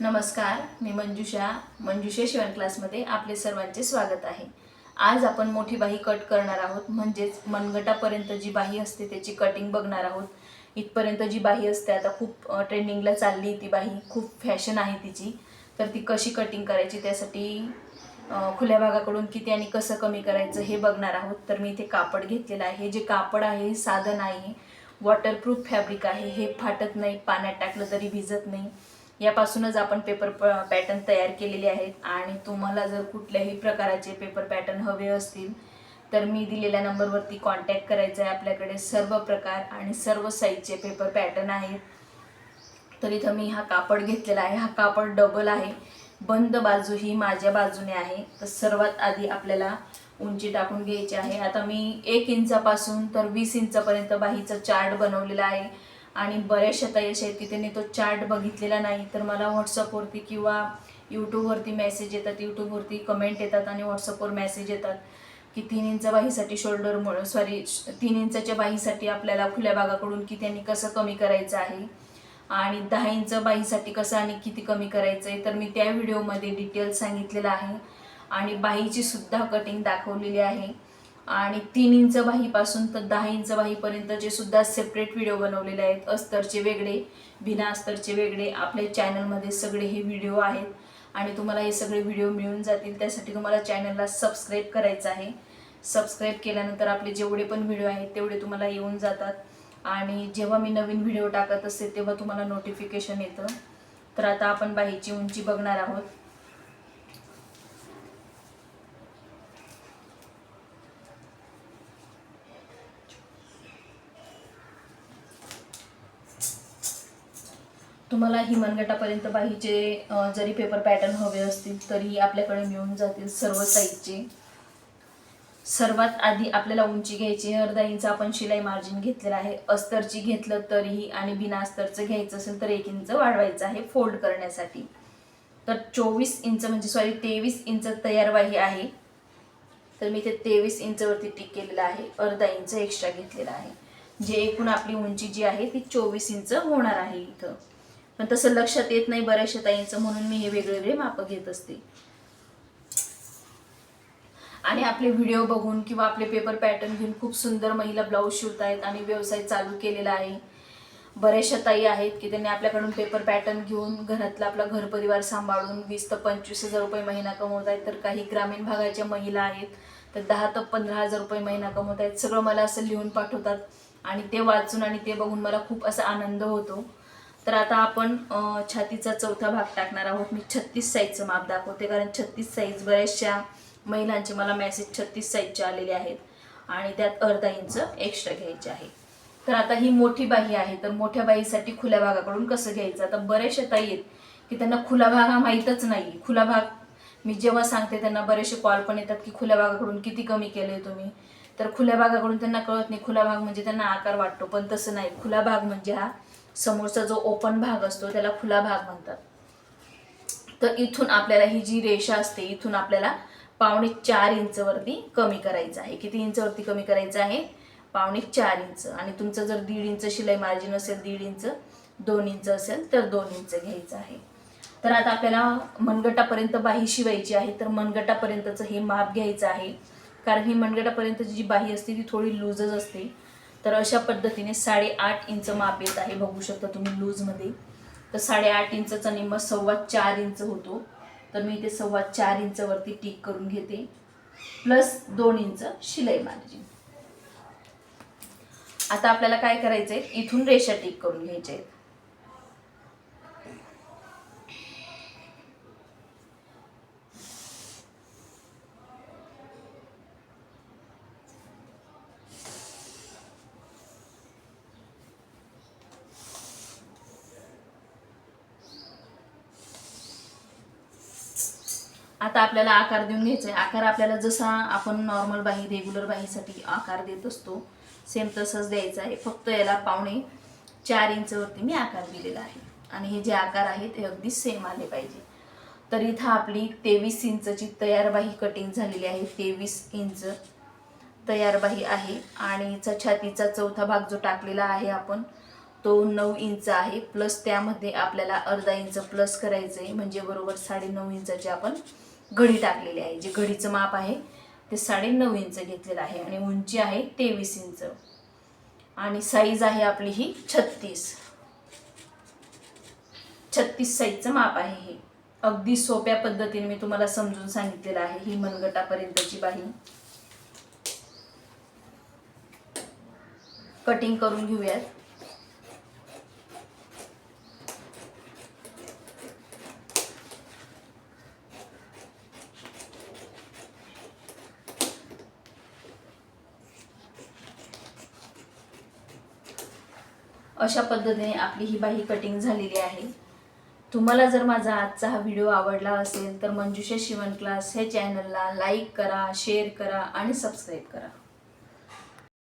नमस्कार मी मंजुषा. मंजुषा शिवण क्लासमध्ये आपले सर्वांचे स्वागत आहे. आज आपण मोठी बाही कट करणार आहोत म्हणजेच मनगटापर्यंत जी बाही असते त्याची कटिंग बघणार आहोत. इथपर्यंत जी बाही असते आता खूप ट्रेंडिंगला चालली ती बाही खूप फॅशन आहे तिची. तर ती कशी कटिंग करायची त्यासाठी खुल्या भागाकडून किती आणि कसं कमी करायचं हे बघणार आहोत. तर मी इथे कापड घेतलेलं आहे. हे जे कापड आहे हे साधं नाही वॉटरप्रूफ फॅब्रिक आहे. हे फाटत नाही पाण्यात टाकलं तरी भिजत नाही. यापासूनच आपण पेपर पॅटर्न तयार केलेले आहेत. आणि तुम्हाला जर कुठल्याही प्रकाराचे पेपर पॅटर्न हवे असतील तर मी दिलेल्या नंबरवरती कॉन्टॅक्ट करायचा आहे आपल्याकडे सर्व प्रकार आणि सर्व साईजचे पेपर पॅटर्न आहेत. तर इथं मी हा कापड घेतलेला आहे. हा कापड डबल आहे. बंद बाजू ही माझ्या बाजूने आहे. तर सर्वात आधी आपल्याला उंची टाकून घ्यायची आहे. आता मी एक इंचापासून तर वीस इंचापर्यंत बाहीचा चार्ट बनवलेला आहे. आणि बऱ्याचशा ताई अशा आहेत की त्यांनी तो चार्ट बघितलेला नाही तर मला व्हॉट्सअपवरती किंवा यूट्यूबवरती मेसेज येतात यूट्यूबवरती कमेंट येतात आणि व्हॉट्सअपवर मेसेज येतात की तीन इंच बाहीसाठी शोल्डर सॉरी तीन इंचाच्या बाहीसाठी आपल्याला खुल्या भागाकडून की त्यांनी कसं कमी करायचं आहे आणि दहा इंच बाहीसाठी कसं आणि किती कमी करायचं आहे तर मी त्या व्हिडिओमध्ये डिटेल्स सांगितलेलं आहे. आणि बाहीची सुद्धा कटिंग दाखवलेली आहे. आणि तीन इंच बाहीपासून तर दहा इंच बाहीपर्यंतचे सुद्धा सेपरेट व्हिडिओ बनवलेले आहेत अस्तरचे वेगळे बिना अस्तरचे वेगळे आपल्या चॅनलमध्ये सगळे हे व्हिडिओ आहेत. आणि तुम्हाला हे सगळे व्हिडिओ मिळून जातील त्यासाठी तुम्हाला चॅनलला सबस्क्राईब करायचं आहे. सबस्क्राईब केल्यानंतर आपले जेवढे पण व्हिडिओ आहेत तेवढे तुम्हाला येऊन जातात. आणि जेव्हा मी नवीन व्हिडिओ टाकत असते तेव्हा तुम्हाला नोटिफिकेशन येतं. तर आता आपण बाहीची उंची बघणार आहोत. तुम्हाला हिमानगटापर्यंत बाहीचे जरी पेपर पॅटर्न हवे असतील तरी आपल्याकडे मिळून जातील सर्व साईजचे. सर्वात आधी आपल्याला उंची घ्यायची अर्धा इंच आपण शिलाई मार्जिन घेतलेलं आहे. अस्तरची घेतलं तरीही आणि बिना अस्तरचं घ्यायचं असेल तर एक इंच वाढवायचं आहे फोल्ड करण्यासाठी. तर चोवीस इंच म्हणजे सॉरी तेवीस इंच तयार वाही आहे. तर मी ते तेवीस इंचवरती टिक केलेलं आहे. अर्धा इंच एक्स्ट्रा घेतलेला आहे. जे एकूण आपली उंची जी आहे ती चोवीस इंच होणार आहे इथं. पण तसं लक्षात येत नाही बऱ्याचशा ताईंचं म्हणून मी हे वेगवेगळे मापं घेत असते. आणि आपले व्हिडिओ बघून किंवा आपले पेपर पॅटर्न घेऊन खूप सुंदर महिला ब्लाऊज शिवत आहेत आणि व्यवसाय चालू केलेला आहे. बऱ्याचशा ताई आहेत की त्यांनी आपल्याकडून पेपर पॅटर्न घेऊन घरातला आपला घरपरिवार सांभाळून वीस ते पंचवीस हजार रुपये महिना कमवत आहेत तर काही ग्रामीण भागाच्या महिला आहेत तर दहा ते पंधरा हजार रुपये महिना कमवत आहेत सगळं मला असं लिहून पाठवतात आणि ते वाचून आणि ते बघून मला खूप असा आनंद होतो. तर आता आपण छातीचा चौथा भाग टाकणार आहोत. मी छत्तीस साईजचं माप दाखवते कारण छत्तीस साईज बऱ्याचशा महिलांचे मला मेसेज छत्तीस साईजचे आलेले आहेत आणि त्यात अर्धा इंच एक्स्ट्रा घ्यायचे आहे. तर आता ही मोठी बाही आहे तर मोठ्या बाहीसाठी खुल्या भागाकडून कसं घ्यायचं? आता बरेचशा ताई आहेत की त्यांना खुला भाग हा माहीतच नाही. खुला भाग मी जेव्हा सांगते त्यांना बरेचसे कॉल पण येतात की खुल्या भागाकडून किती कमी केले तुम्ही? तर खुल्या भागाकडून त्यांना कळत नाही. खुला भाग म्हणजे त्यांना आकार वाटतो पण तसं नाही. खुला भाग म्हणजे हा समोरचा जो ओपन भाग असतो त्याला खुला भाग म्हणतात. तर इथून आपल्याला ही जी रेषा असते इथून आपल्याला पावणे चार इंचवरती कमी करायचं आहे. किती इंचवरती कमी करायचं आहे? पावणे चार इंच. आणि तुमचं जर दीड इंच शिलाई मार्जिन असेल दीड इंच दोन इंच असेल तर दोन इंच घ्यायचं आहे. तर आता आपल्याला मनगटापर्यंत बाही शिवायची आहे तर मनगटापर्यंतचं हे माप घ्यायचं आहे. कारण ही मनगटापर्यंतची जी बाही असते ती थोडी लूजच असते. तर अशा पद्धतीने साडेआठ इंच माप येत आहे. बघू शकता तुम्ही लूजमध्ये तर साडेआठ इंचचा निम्मा सव्वा चार इंच होतो. तर मी इथे सव्वा चार इंचवरती टिक करून घेते. प्लस दोन इंच शिलाई मार्जिन आता आपल्याला काय करायचं आहे इथून रेषा टिक करून घ्यायच्या आहेत. आता आपल्याला आकार देऊन घ्यायचा आहे आकार आपल्याला जसा आपण नॉर्मल बाही रेग्युलर बाहीसाठी आकार देत असतो सेम तसंच द्यायचा आहे. फक्त याला पावणे चार इंचवरती मी आकार दिलेला आहे. आणि हे जे आकार आहेत हे अगदी सेम आले पाहिजे. तर इथं आपली तेवीस इंचची तयार बाही कटिंग झालेली आहे. तेवीस इंच तयार बाही आहे. आणि हिचा छातीचा चौथा भाग जो टाकलेला आहे आपण तो नऊ इंच आहे. प्लस त्यामध्ये आपल्याला अर्धा इंच प्लस करायचं आहे म्हणजे बरोबर साडे नऊ इंचाची आपण घडी टाकलेली आहे. जे घडीचं माप आहे ते साडेनऊ इंच घेतलेलं आहे आणि उंची आहे तेवीस इंच. आणि साईज आहे आपली ही छत्तीस. छत्तीस साईजचं माप आहे हे. अगदी सोप्या पद्धतीने मी तुम्हाला समजून सांगितलेलं आहे ही मनगटापर्यंतची बाही. कटिंग करून घेऊयात. अशा पद्धतीने आपली ही बाही कटिंग झालेली आहे. तुम्हाला जर माझा आजचा हा व्हिडिओ आवडला असेल तर मंजुषा शिवण क्लास हे चॅनलला लाईक करा शेअर करा आणि सबस्क्राईब करा.